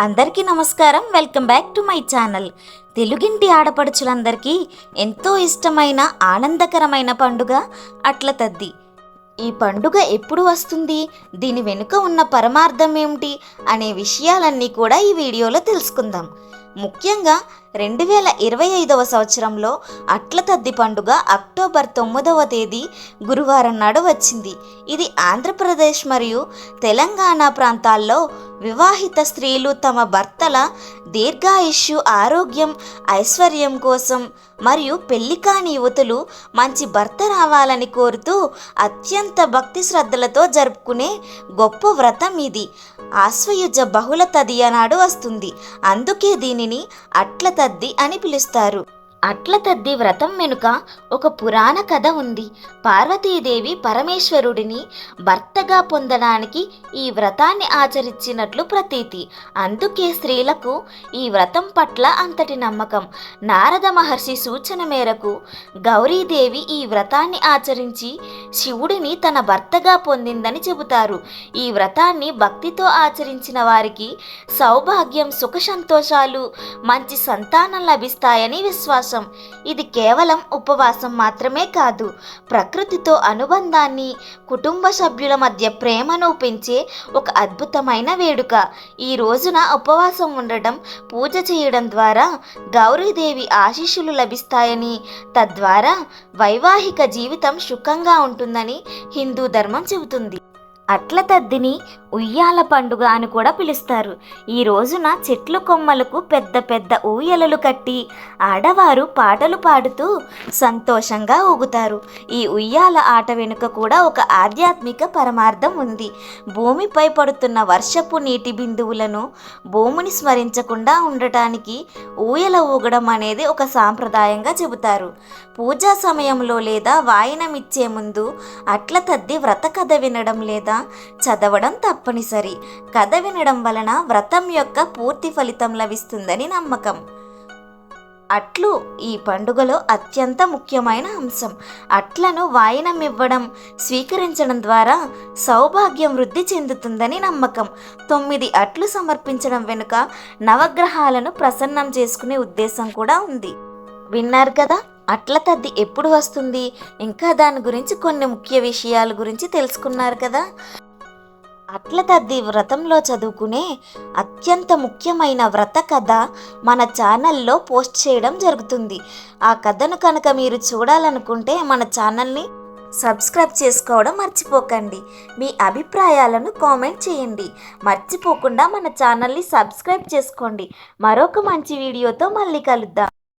అందరికీ నమస్కారం. Welcome back to my channel. తెలుగింటి ఆడపడుచులందరికీ ఎంతో ఇష్టమైన ఆనందకరమైన పండుగ అట్ల తద్ది. ఈ పండుగ ఎప్పుడు వస్తుంది? దీని వెనుక ఉన్న పరమార్థం ఏమిటి? అనే విషయాలన్నీ కూడా ఈ వీడియోలో తెలుసుకుందాం. ముఖ్యంగా రెండు వేల ఇరవై ఐదవ సంవత్సరంలో అట్ల తద్ది పండుగ అక్టోబర్ తొమ్మిదవ తేదీ గురువారం నాడు వచ్చింది. ఇది ఆంధ్రప్రదేశ్ మరియు తెలంగాణ ప్రాంతాల్లో వివాహిత స్త్రీలు తమ భర్తల దీర్ఘాయుష్యు ఆరోగ్యం ఐశ్వర్యం కోసం మరియు పెళ్ళి కాని యువతులు మంచి భర్త రావాలని కోరుతూ అత్యంత భక్తి శ్రద్ధలతో జరుపుకునే గొప్ప వ్రతం ఇది. ఆశ్వయుజ బహుళ తదియనాడు వస్తుంది. అందుకే దీనిని అట్ల తద్ది అని పిలుస్తారు. అట్ల తద్ది వ్రతం వెనుక ఒక పురాణ కథ ఉంది. పార్వతీదేవి పరమేశ్వరుడిని భర్తగా పొందడానికి ఈ వ్రతాన్ని ఆచరించినట్లు ప్రతీతి. అందుకే స్త్రీలకు ఈ వ్రతం పట్ల అంతటి నమ్మకం. నారద మహర్షి సూచన మేరకు గౌరీదేవి ఈ వ్రతాన్ని ఆచరించి శివుడిని తన భర్తగా పొందిందని చెబుతారు. ఈ వ్రతాన్ని భక్తితో ఆచరించిన వారికి సౌభాగ్యం సుఖ సంతోషాలు మంచి సంతానం లభిస్తాయని విశ్వాసం. ఇది కేవలం ఉపవాసం మాత్రమే కాదు. ప్రకృతితో అనుబంధాన్ని కుటుంబ సభ్యుల మధ్య ప్రేమను పెంచే ఒక అద్భుతమైన వేడుక. ఈ రోజున ఉపవాసం ఉండడం పూజ చేయడం ద్వారా గౌరీదేవి ఆశీస్సులు లభిస్తాయని తద్వారా వైవాహిక జీవితం సుఖంగా ఉంటుందని హిందూ ధర్మం చెబుతుంది. అట్ల తద్దిని ఉయ్యాల పండుగ అని కూడా పిలుస్తారు. ఈ రోజున చెట్లు కొమ్మలకు పెద్ద పెద్ద ఊయలలు కట్టి ఆడవారు పాటలు పాడుతూ సంతోషంగా ఊగుతారు. ఈ ఉయ్యాల ఆట వెనుక కూడా ఒక ఆధ్యాత్మిక పరమార్థం ఉంది. భూమిపై పడుతున్న వర్షపు నీటి బిందువులను భూమిని స్మరించకుండా ఉండటానికి ఊయల ఊగడం అనేది ఒక సాంప్రదాయంగా చెబుతారు. పూజా సమయంలో లేదా వాయినమిచ్చే ముందు అట్ల తద్ది వ్రత కథ వినడం లేదా చదవడం తప్పనిసరి. కథ వినడం వలన వ్రతం యొక్క పూర్తి ఫలితం లభిస్తుందని నమ్మకం. అట్లు ఈ పండుగలో అత్యంత ముఖ్యమైన అంశం. అట్లను వాయినం ఇవ్వడం స్వీకరించడం ద్వారా సౌభాగ్యం వృద్ధి చెందుతుందని నమ్మకం. తొమ్మిది అట్లు సమర్పించడం వెనుక నవగ్రహాలను ప్రసన్నం చేసుకునే ఉద్దేశం కూడా ఉంది. విన్నారు కదా? అట్ల తద్ది ఎప్పుడు వస్తుంది? ఇంకా దాని గురించి కొన్ని ముఖ్య విషయాల గురించి తెలుసుకున్నారు కదా? అట్ల తద్ది వ్రతంలో చదువుకునే అత్యంత ముఖ్యమైన వ్రత కథ మన ఛానల్లో పోస్ట్ చేయడం జరుగుతుంది. ఆ కథను కనుక మీరు చూడాలనుకుంటే మన ఛానల్ని సబ్స్క్రైబ్ చేసుకోవడం మర్చిపోకండి. మీ అభిప్రాయాలను కామెంట్ చేయండి. మర్చిపోకుండా మన ఛానల్ని సబ్స్క్రైబ్ చేసుకోండి. మరొక మంచి వీడియోతో మళ్ళీ కలుద్దాం.